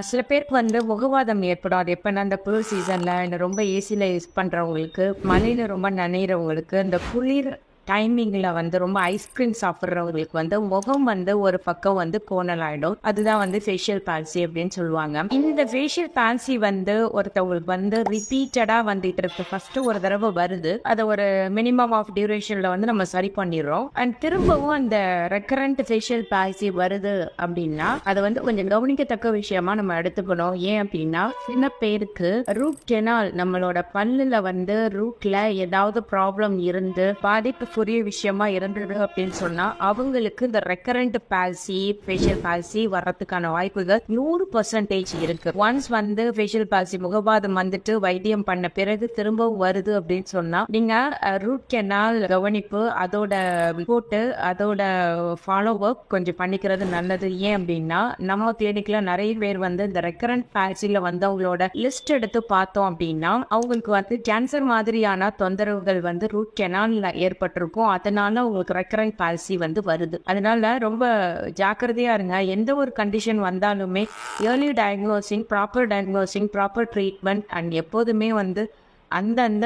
சில பேருக்கு வந்து முகவாதம் ஏற்படும் அது எப்பன்னா அந்த குளிர் சீசன்ல இந்த ரொம்ப ஏசியில் யூஸ் பண்றவங்களுக்கு மழையில ரொம்ப நனையிறவங்களுக்கு இந்த குளிர் டைமிங்ல வந்து ரொம்ப ஐஸ்கிரீம் சாப்பிட்றவங்களுக்கு வந்து முகம் வந்து ஒரு பக்கம் வந்து கோணல் ஆயிடும் அதுதான் வந்து ஃபேஷியல் பால்சி அப்படின்னு சொல்லுவாங்க. இந்த ஃபேஷியல் பால்சி வந்து ஒருத்தவங்களுக்கு வந்து ரிப்பீட்டடா வந்துட்டு இருக்கு. ஃபர்ஸ்ட் ஒரு தடவை வருது. அதை ஒரு மினிமம் ஆஃப் டியூரேஷன்ல வந்து நம்ம சரி பண்ணிடுறோம். அண்ட் திரும்பவும் அந்த ரெக்கரண்ட் ஃபேஷியல் பால்சி வருது அப்படின்னா அதை வந்து கொஞ்சம் கவனிக்கத்தக்க விஷயமா நம்ம எடுத்துக்கணும். ஏன் அப்படின்னா சில பேருக்கு ரூட் கெனால் நம்மளோட பல்லுல வந்து ரூட்ல ஏதாவது ப்ராப்ளம் இருந்து பாதிப்பு பாதிப்புக்குரிய விஷயமா இருந்தது அப்படின்னு சொன்னா அவங்களுக்கு இந்த ரெக்கரண்ட் பால்சி ஃபேஷியல் பால்சி வர்றதுக்கான வாய்ப்புகள் நூறு பர்சன்டேஜ் இருக்கு. ஒன்ஸ் வந்து ஃபேஷியல் பால்சி முகவாதம் வந்துட்டு வைத்தியம் பண்ண பிறகு திரும்பவும் வருது அப்படின்னு சொன்னா நீங்க ரூட் கெனால் கவனிப்பு அதோட ரிப்போர்ட்டு அதோட ஃபாலோ அப் கொஞ்சம் பண்ணிக்கிறது நல்லது. ஏன் அப்படின்னா நம்ம கிளினிக்ல நிறைய பேர் வந்து இந்த ரெக்கரண்ட் பால்சில வந்து அவங்களோட லிஸ்ட் எடுத்து பார்த்தோம் அப்படின்னா அவங்களுக்கு வந்து கேன்சர் மாதிரியான தொந்தரவுகள் வந்து ரூட் கெனால்ல இருக்கும். அதனால உங்களுக்கு ரெக்கரண்ட் பாலிசி வந்து வருது. அதனால ரொம்ப ஜாக்கிரதையா இருங்க. எந்த ஒரு கண்டிஷன் வந்தாலுமே early diagnosing proper diagnosing proper treatment and எப்போதுமே வந்து அந்தந்த